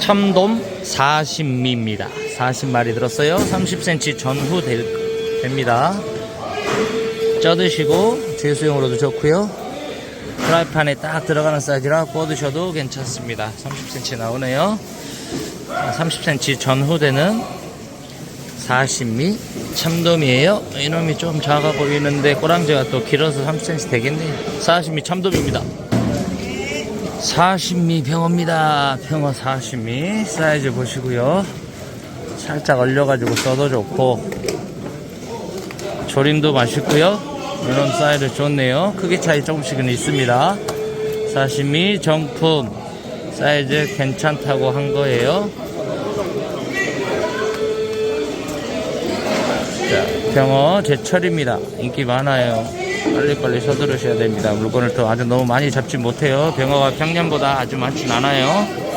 참돔 40미입니다. 40마리 들었어요. 30cm 전후 될, 됩니다. 쪄드시고 제수용으로도 좋고요. 프라이팬에 딱 들어가는 사이즈라 구워 드셔도 괜찮습니다. 30cm 나오네요. 30cm 전후 되는 40미 참돔이에요. 이놈이 좀 작아 보이는데 꼬랑지가 또 길어서 30cm 되겠네요. 40미 참돔입니다. 40미 병어입니다. 병어 40미 사이즈 보시고요. 살짝 얼려가지고 써도 좋고 조림도 맛있고요. 이런 사이즈 좋네요. 크기 차이 조금씩은 있습니다. 40미 정품 사이즈 괜찮다고 한 거예요. 자, 병어 제철입니다. 인기 많아요. 빨리빨리 서두르셔야 됩니다. 물건을 또 아주 너무 많이 잡지 못해요. 병어가 평년보다 아주 많진 않아요.